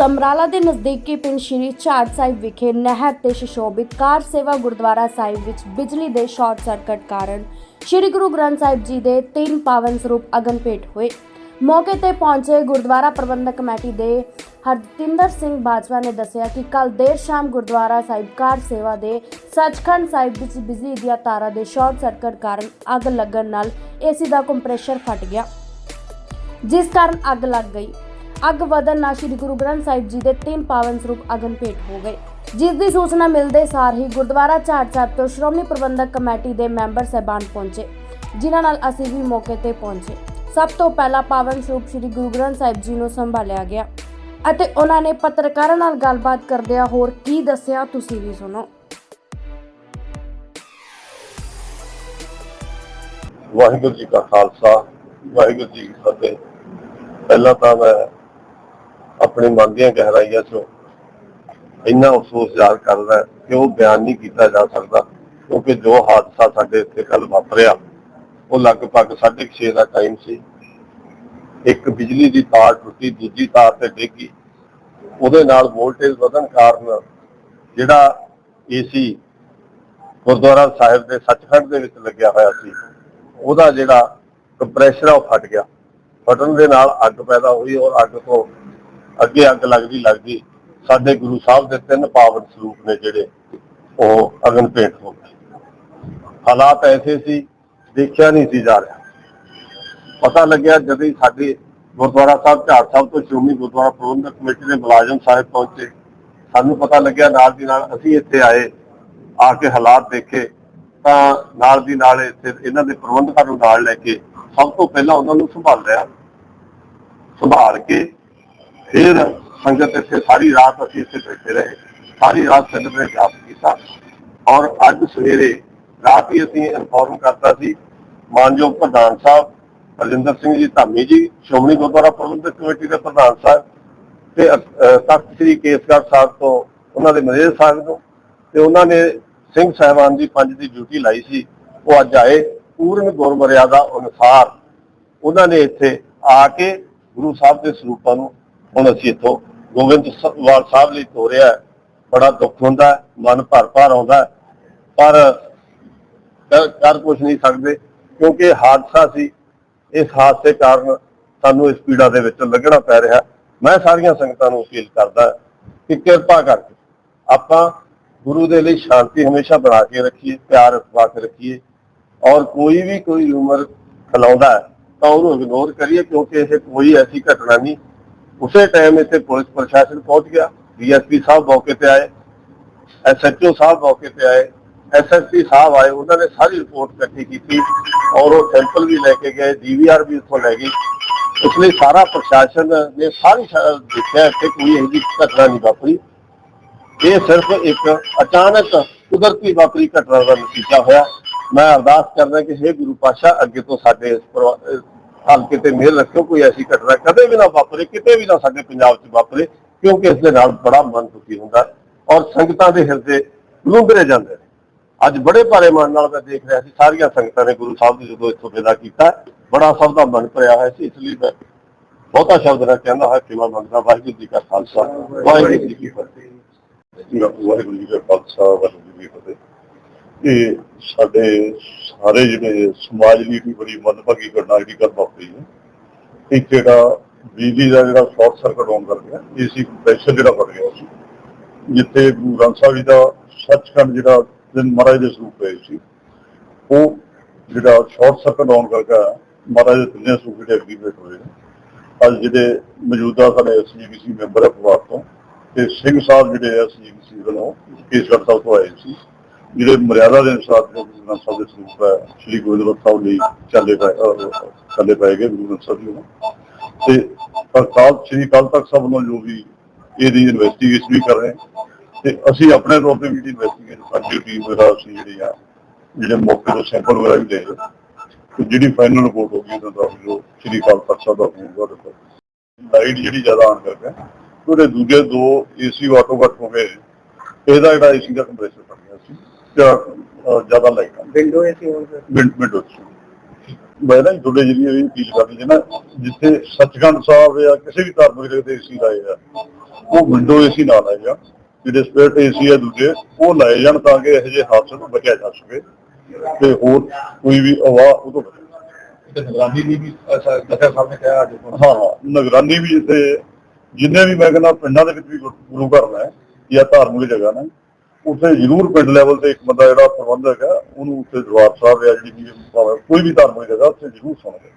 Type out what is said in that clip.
ਸਮਰਾਲਾ ਦੇ ਨਜ਼ਦੀਕੀ ਪਿੰਡ ਸ਼੍ਰੀ ਝਾੜ ਸਾਹਿਬ ਵਿਖੇ ਨਹਿਰ ਤੇ ਸ਼ਿਸ਼ੋਭਿਤ ਕਾਰ ਸੇਵਾ ਗੁਰਦੁਆਰਾ ਸਾਹਿਬ ਵਿੱਚ ਬਿਜਲੀ ਦੇ ਸ਼ਾਰਟ ਸਰਕਟ ਕਾਰਨ ਸ਼੍ਰੀ ਗੁਰੂ ਗ੍ਰੰਥ ਸਾਹਿਬ ਜੀ ਦੇ ਤਿੰਨ ਪਾਵਨ ਸਰੂਪ ਅਗਨ ਭੇਟ ਹੋਏ। ਮੌਕੇ ਤੇ ਪਹੁੰਚੇ ਗੁਰਦੁਆਰਾ ਪ੍ਰਬੰਧਕ ਕਮੇਟੀ ਦੇ ਹਰਜਿੰਦਰ ਸਿੰਘ ਬਾਜਵਾ ਨੇ ਦੱਸਿਆ ਕਿ ਕੱਲ ਦੇਰ ਸ਼ਾਮ ਗੁਰਦੁਆਰਾ ਸਾਹਿਬ ਕਾਰ ਸੇਵਾ ਦੇ ਸੱਚਖੰਡ ਸਾਹਿਬ ਵਿੱਚ ਬਿਜਲੀ ਦੀਆਂ ਤਾਰਾਂ ਦੇ ਸ਼ਾਰਟ ਸਰਕਟ ਕਾਰਨ ਅੱਗ ਲੱਗਣ ਨਾਲ ਏਸੀ ਦਾ ਕੰਪਰੈਸ਼ਰ ਫਟ ਗਿਆ, ਜਿਸ ਕਾਰਨ ਅੱਗ ਲੱਗ ਗਈ। ਅੱਗ ਵਧਣ ਨਾਲ ਸ੍ਰੀ ਗੁਰੂ ਗ੍ਰੰਥ ਸਾਹਿਬ ਜੀ ਦੇ ਤਿੰਨ ਪਾਵਨ ਸਰੂਪ ਅਗਨ ਭੇਟ ਹੋ ਗਏ। ਜਿਸ ਦੀ ਸੂਚਨਾ ਮਿਲਦੇ ਸਾਰ ਹੀ ਗੁਰਦੁਆਰਾ ਝਾੜ ਸਾਹਿਬ ਤੋਂ ਸ਼੍ਰੋਮਣੀ ਪ੍ਰਬੰਧਕ ਕਮੇਟੀ ਦੇ ਮੈਂਬਰ ਸਹਿਬਾਨ ਪਹੁੰਚੇ, ਜਿਨ੍ਹਾਂ ਨਾਲ ਅਸੀਂ ਵੀ ਮੌਕੇ ਤੇ ਪਹੁੰਚੇ। ਸਭ ਤੋਂ ਪਹਿਲਾਂ ਪਾਵਨ ਸਰੂਪ ਸ੍ਰੀ ਗੁਰੂ ਗ੍ਰੰਥ ਸਾਹਿਬ ਜੀ ਨੂੰ ਸੰਭਾਲਿਆ ਗਿਆ ਅਤੇ ਉਹਨਾਂ ਨੇ ਪੱਤਰਕਾਰਾਂ ਨਾਲ ਗੱਲਬਾਤ ਕਰਦਿਆਂ ਹੋਰ ਕੀ ਦੱਸਿਆ ਤੁਸੀਂ ਵੀ ਸੁਣੋ। ਵਾਹਿਗੁਰੂ ਜੀ ਕਾ ਖਾਲਸਾ, ਵਾਹਿਗੁਰੂ ਜੀ ਕੀ ਫਤਿਹ। ਪਹਿਲਾਂ ਤਾਂ ਮੈਂ ਆਪਣੇ ਮਨ ਦੀਆਂ ਗਹਿਰਾਈਆਂ ਚੋਂ ਇੰਨਾ ਅਫਸੋਸ ਜ਼ਾਹਰ ਕਰਦਾ ਕਿ ਉਹ ਬਿਆਨ ਨਹੀਂ ਕੀਤਾ ਜਾ ਸਕਦਾ, ਕਿਉਂਕਿ ਜੋ ਹਾਦਸਾ ਸਾਡੇ ਇੱਥੇ ਕੱਲ ਵਾਪਰਿਆ, ਉਹ ਲਗਭਗ 6:30 ਦਾ ਟਾਈਮ ਸੀ। ਇੱਕ ਬਿਜਲੀ ਦੀ ਤਾਰ ਟੁੱਟੀ, ਦੂਜੀ ਤਾਰ ਤੇ ਡਿੱਗੀ। ਉਹਦੇ ਨਾਲ ਵੋਲਟੇਜ ਵਧਣ ਕਾਰਨ ਜਿਹੜਾ ਏਸੀ ਗੁਰਦੁਆਰਾ ਸਾਹਿਬ ਦੇ ਸੱਚਖੰਡ ਦੇ ਵਿੱਚ ਲੱਗਿਆ ਹੋਇਆ ਸੀ, ਉਹਦਾ ਜਿਹੜਾ ਕੰਪਰੈਸ਼ਰ ਆ ਉਹ ਫਟ ਗਿਆ। ਫਟਣ ਦੇ ਨਾਲ ਅੱਗ ਪੈਦਾ ਹੋਈ ਔਰ ਅੱਗ ਤੋਂ ਅੱਗੇ ਅੱਗ ਲੱਗਦੀ ਲੱਗਦੀ ਸਾਡੇ ਗੁਰੂ ਸਾਹਿਬ ਦੇ ਤਿੰਨ ਪਾਵਨ ਸਰੂਪ ਨੇ ਜਿਹੜੇ ਉਹ ਅਗਨ ਭੇਟ ਹੋ ਗਏ। ਹਾਲਾਤ ਐਸੇ ਸੀ, ਦੇਖਿਆ ਨਹੀਂ ਸੀ ਜਾ ਰਿਹਾ। ਪਤਾ ਲੱਗਿਆ ਜਦੋਂ ਹੀ ਸਾਡੇ ਗੁਰਦੁਆਰਾ ਸਾਹਿਬ, ਝਾੜ ਸਾਹਿਬ ਤੋਂ ਸ਼੍ਰੋਮਣੀ ਗੁਰਦੁਆਰਾ ਪ੍ਰਬੰਧਕ ਕਮੇਟੀ ਦੇ ਮੁਲਾਜ਼ਮ ਸਾਹਿਬ ਪਹੁੰਚੇ। ਸਾਨੂੰ ਪਤਾ ਲੱਗਿਆ ਨਾਲ ਦੀ ਨਾਲ ਅਸੀਂ ਇੱਥੇ ਆਏ, ਆ ਕੇ ਹਾਲਾਤ ਦੇਖੇ। ਤਾਂ ਨਾਲ ਦੀ ਨਾਲ ਇੱਥੇ ਇਹਨਾਂ ਦੇ ਪ੍ਰਬੰਧਕਾਂ ਨੂੰ ਨਾਲ ਲੈ ਕੇ ਸਭ ਤੋਂ ਪਹਿਲਾਂ ਉਹਨਾਂ ਨੂੰ ਸੰਭਾਲ ਰਿਹਾ ਸੰਭਾਲ ਕੇ ਫਿਰ ਸੰਗਤ ਇੱਥੇ ਸਾਰੀ ਰਾਤ ਅਸੀਂ ਇੱਥੇ ਬੈਠੇ ਰਹੇ। ਸਾਰੀ ਰਾਤ ਸੰਗਤ ਨੇ ਜਾਪ ਕੀਤਾ। ਔਰ ਅੱਜ ਸਵੇਰੇ ਰਾਤ ਹੀ ਅਸੀਂ ਇਨਫੋਰਮ ਕਰਤਾ ਸੀ, ਮਾਨਯੋਗ ਪ੍ਰਧਾਨ ਸਾਹਿਬ, ਬਲਜਿੰਦਰ ਸਿੰਘ ਜੀ ਧਾਮੀ ਜੀ, ਸ਼੍ਰੋਮਣੀ ਗੁਰਦੁਆਰਾ ਪ੍ਰਬੰਧਕ ਕਮੇਟੀ ਦੇ ਪ੍ਰਧਾਨ ਸਾਹਿਬ ਤੇ ਤਖਤ ਸ੍ਰੀ ਕੇਸਗੜ੍ਹ ਸਾਹਿਬ ਤੋਂ ਉਹਨਾਂ ਦੇ ਮਨੇਜਰ ਸਾਹਿਬ ਤੋਂ ਤੇ ਉਹਨਾਂ ਨੇ ਸਿੰਘ ਸਾਹਿਬਾਨ ਦੀ ਪੰਜ ਦੀ ਡਿਊਟੀ ਲਾਈ ਸੀ। ਉਹ ਅੱਜ ਆਏ ਪੂਰਨ ਗੁਰਮਰਿਆਦਾ ਅਨੁਸਾਰ। ਉਹਨਾਂ ਨੇ ਇੱਥੇ ਆ ਕੇ ਗੁਰੂ ਸਾਹਿਬ ਦੇ ਸਰੂਪਾਂ ਨੂੰ ਹੁਣ ਅਸੀਂ ਇੱਥੋਂ ਗੋਬਿੰਦਵਾਲ ਸਾਹਿਬ ਲਈ ਤੋਰਿਆ ਹੈ। ਬੜਾ ਦੁੱਖ ਹੁੰਦਾ ਹੈ, ਮਨ ਭਰ ਭਰ ਆਉਂਦਾ ਪਰ ਕਰ ਕੁਝ ਨਹੀਂ ਸਕਦੇ ਕਿਉਂਕਿ ਹਾਦਸਾ ਸੀ। ਇਸ ਹਾਦਸੇ ਕਾਰਨ ਸਾਨੂੰ ਇਸ ਪੀੜਾ ਦੇ ਵਿੱਚ ਲੱਗਣਾ ਪੈ ਰਿਹਾ ਮੈਂ ਸਾਰੀਆਂ ਸੰਗਤਾਂ ਨੂੰ ਅਪੀਲ ਕਰਦਾ ਕਿ ਕਿਰਪਾ ਕਰਕੇ ਆਪਾਂ ਗੁਰੂ ਦੇ ਲਈ ਸ਼ਾਂਤੀ ਹਮੇਸ਼ਾ ਬਣਾ ਕੇ ਰੱਖੀਏ ਪਿਆਰ ਰਖਵਾ ਕੇ ਰੱਖੀਏ। ਔਰ ਕੋਈ ਵੀ ਕੋਈ ਉਮਰ ਖਲਾਉਂਦਾ ਹੈ ਤਾਂ ਉਹਨੂੰ ਇਗਨੋਰ ਕਰੀਏ ਕਿਉਂਕਿ ਇਹ ਕੋਈ ਐਸੀ ਘਟਨਾ ਨਹੀਂ ਉਸੇ ਟਾਈਮ ਇੱਥੇ ਪੁਲਿਸ ਪ੍ਰਸ਼ਾਸਨ ਪਹੁੰਚ ਗਿਆ। ਡੀਐਸਪੀ ਸਾਹਿਬ ਮੌਕੇ ਤੇ ਆਏ। ਐਸਐਚਓ ਸਾਹਿਬ ਮੌਕੇ ਤੇ ਆਏ। ਐਸਐਸਪੀ ਸਾਹਿਬ ਆਏ। ਉਹਨਾਂ ਨੇ ਸਾਰੀ ਰਿਪੋਰਟ ਇਕੱਠੀ ਕੀਤੀ ਔਰ ਉਹ ਸੈਂਪਲ ਵੀ ਲੈ ਕੇ ਗਏ ਡੀਵੀਆਰ ਵੀ ਉੱਥੋਂ ਲੈ ਗਈ। ਇਸ ਲਈ ਸਾਰਾ ਪ੍ਰਸ਼ਾਸਨ ਨੇ ਸਾਰੀ ਦੇਖਿਆ ਕਿ ਕੋਈ ਇਹੋ ਜਿਹੀ ਘਟਨਾ ਨਹੀਂ ਵਾਪਰੀ। ਇਹ ਸਿਰਫ ਇੱਕ ਅਚਾਨਕ ਕੁਦਰਤੀ ਵਾਪਰੀ ਘਟਨਾ ਦਾ ਨਤੀਜਾ ਹੋਇਆ। ਮੈਂ ਅਰਦਾਸ ਕਰਦਾ ਕਿ हे ਗੁਰੂ ਪਾਸ਼ਾ ਅੱਗੇ ਤੋਂ ਸਾਡੇ ਇਸ ਹਲਕੇ ਤੇ ਮਿਹਰ ਰੱਖਿਓ, ਕੋਈ ਐਸੀ ਘਟਨਾ ਕਦੇ ਵੀ ਨਾ ਵਾਪਰੇ, ਕਿਤੇ ਵੀ ਨਾ ਸਾਡੇ ਪੰਜਾਬ 'ਚ ਵਾਪਰੇ, ਕਿਉਂਕਿ ਇਸ ਦੇ ਨਾਲ ਬੜਾ ਮਨ ਦੁਖੀ ਹੁੰਦਾ ਔਰ ਸੰਗਤਾਂ ਦੇ ਹਿਰਦੇ ਲੁੰਗਰੇ ਜਾਂਦੇ ਨੇ। ਅੱਜ ਬੜੇ ਭਾਰੇ ਮਨ ਨਾਲ ਮੈਂ ਦੇਖ ਰਿਹਾ ਸੀ, ਸਾਰੀਆਂ ਸੰਗਤਾਂ ਨੇ ਗੁਰੂ ਸਾਹਿਬ ਦੀ ਜਦੋਂ ਇੱਥੋਂ ਵਿਦਾ ਕੀਤਾ, ਬੜਾ ਸਭ ਦਾ ਮਨ ਭਰਿਆ ਹੋਇਆ ਸੀ, ਇਸ ਲਈ ਮੈਂ ਬਹੁਤਾ ਸ਼ਬਦ ਨਾ ਕਹਿੰਦਾ ਹਾਂ ਕਿ ਮੈਂ ਮੰਗਦਾ, ਵਾਹਿਗੁਰੂ ਜੀ ਕਾ ਖਾਲਸਾ, ਵਾਹਿਗੁਰੂ ਜੀ ਕੀ ਫਤਿਹ। ਵਾਹਿਗੁਰੂ ਜੀ ਕਾ ਖਾਲਸਾ ਵਾਹਿਗੁਰੂ ਜੀ ਕੀ ਫਤਿਹ। ਇਹ ਸਾਡੇ ਸਾਰੇ ਜਿਹੜੇ ਸਮਾਜ ਲਈ ਵੀ ਬੜੀ ਮੰਦਭਾਗੀ ਘਟਨਾ ਜਿਹੜੀ ਗੱਲ ਵਾਪਰੀ ਹੈ। ਇੱਕ ਜਿਹੜਾ ਬਿਜਲੀ ਦਾ ਜਿਹੜਾ ਸ਼ਾਰਟ ਸਰਕਟ ਹੋਣ ਕਰਕੇ ਏਸੀ ਪ੍ਰੈਸ਼ਰ ਜਿਹੜਾ ਵੱਧ ਗਿਆ ਸੀ, ਜਿੱਥੇ ਗੁਰੂ ਸਾਹਿਬ ਜੀ ਦਾ ਸੱਚਖੰਡ ਜਿਹੜਾ ਦਿਨ ਮਹਾਰਾਜ ਦੇ ਸਰੂਪ ਹੋਏ ਸੀ, ਉਹ ਜਿਹੜਾ ਸ਼ਾਰਟ ਸਰਕਟ ਹੋਣ ਕਰਕੇ ਮਹਾਰਾਜ ਦੇ ਤਿੰਨੇ ਸਰੂਪ ਜਿਹੜੇ ਐਗਰੀਮੈਂਟ ਹੋਏ ਨੇ। ਅੱਜ ਜਿਹੜੇ ਮੌਜੂਦਾ ਸਾਡੇ ਐਸਜੀਪੀਸੀ ਮੈਂਬਰ ਅਖਬਾਰ ਤੋਂ, ਤੇ ਸਿੰਘ ਸਾਹਿਬ ਜਿਹੜੇ ਐਸਜੀਪੀਸੀ ਵੱਲੋਂ ਕੇਸਗੜ੍ਹ ਸਾਹਿਬ ਤੋਂ ਆਏ ਸੀ ਜਿਹੜੇ ਮਰਿਆਦਾ ਦੇ ਅਨੁਸਾਰ ਗੁਰੂ ਗ੍ਰੰਥ ਸਾਹਿਬ ਦੇ ਸਰੂਪ ਹੈ, ਸ੍ਰੀ ਗੋਬਿੰਦ ਸਾਹਿਬ ਲਈ ਚੱਲੇ ਪਏ ਚੱਲੇ ਪਏ ਗੁਰੂ ਗ੍ਰੰਥ ਸਾਹਿਬ ਜੀ ਤੇ ਪਰ ਸ੍ਰੀ ਕਾਲ ਤੱਕ ਸਭ ਨੂੰ ਜੋ ਵੀ ਇਹਦੀ ਇਨਵੈਸਟੀਗੇਸ਼ਨ ਵੀ ਕਰ ਰਹੇ ਤੇ ਅਸੀਂ ਆਪਣੇ ਤੌਰ ਤੇ ਵੀ ਇਨਵੈਸਟੀਗੇਸ਼ਨ ਸਾਡੀ ਟੀਮ ਵਗੈਰਾ ਅਸੀਂ ਜਿਹੜੀ ਆ, ਜਿਹੜੇ ਮੌਕੇ ਤੋਂ ਸੈਂਪਲ ਵਗੈਰਾ ਵੀ ਲੈ ਤੇ ਜਿਹੜੀ ਫਾਈਨਲ ਰਿਪੋਰਟ ਹੋਗੀ ਉਹਨਾਂ ਦੱਸ ਜੋ ਸ੍ਰੀ ਕਾਲ ਤੱਕ ਸਾਹਿਬ ਦਾ ਹੋਊਗਾ ਲਾਈਟ ਜਿਹੜੀ ਜ਼ਿਆਦਾ ਆਨ ਕਰਕੇ, ਉਹਦੇ ਦੂਜੇ ਦੋ ਏਸੀ ਆਟੋ ਕੱਟ ਹੋ ਗਏ। ਇਹਦਾ ਜਿਹੜਾ ਏਸੀ ਦਾ ਕੰਪਰੈਸਰ ਜ਼ਿਆਦਾ ਲਾਈਟ ਆ। ਵਿੰਡੋ ਏਸੀ ਹੋਣ ਮਿੰਟ ਮਿੰਟ ਵਿੱਚ ਮੈਂ ਨਾ ਤੁਹਾਡੇ ਜਿਹੜੀ ਇਹ ਅਪੀਲ ਕਰਨੀ ਹੈ ਨਾ ਜਿੱਥੇ ਸੱਚਖੰਡ ਸਾਹਿਬ ਜਾਂ ਕਿਸੇ ਵੀ ਧਾਰਮਿਕ ਜਗ੍ਹਾ ਤੇ ਏਸੀ ਲਾਏ ਆ ਉਹ ਵਿੰਡੋ ਏਸੀ ਨਾ ਲਾਏ ਜਾਣ ਜਿਹੜੇ ਸਪੇਅਰ ਏਸੀ ਆ ਦੂਜੇ ਉਹ ਲਾਏ ਜਾਣ ਤਾਂ ਕਿ ਇਹੋ ਜਿਹੇ ਹਾਦਸੇ ਤੋਂ ਬਚਿਆ ਜਾ ਸਕੇ। ਤੇ ਹੋਰ ਕੋਈ ਵੀ ਆਵਾਜ਼ ਉਹ ਤੋਂ ਨਿਗਰਾਨੀ ਵੀ ਅੱਛਾ ਦੱਸਿਆ ਸਾਹਿਬ ਨੇ ਕਿਹਾ ਅੱਜ ਹਾਂ ਹਾਂ। ਨਿਗਰਾਨੀ ਵੀ ਇੱਥੇ ਜਿੰਨੇ ਵੀ ਮੈਂ ਕਹਿੰਦਾ ਪਿੰਡਾਂ ਦੇ ਵਿੱਚ ਵੀ ਗੁਰੂ ਗੁਰੂ ਘਰ ਨੇ ਜਾਂ ਧਾਰਮਿਕ ਜਗ੍ਹਾ ਨੇ ਉੱਥੇ ਜ਼ਰੂਰ ਪਿੰਡ ਲੈਵਲ ਤੇ ਇੱਕ ਬੰਦਾ ਜਿਹੜਾ ਪ੍ਰਬੰਧਕ ਹੈ, ਉਹਨੂੰ ਉੱਥੇ ਦਰਬਾਰ ਸਾਹਿਬ ਜਾਂ ਜਿਹੜੀ ਵੀ ਭਾਵੇਂ ਕੋਈ ਵੀ ਧਾਰਮਿਕ ਜਗ੍ਹਾ, ਉੱਥੇ ਜ਼ਰੂਰ ਸੁਣਦੇ।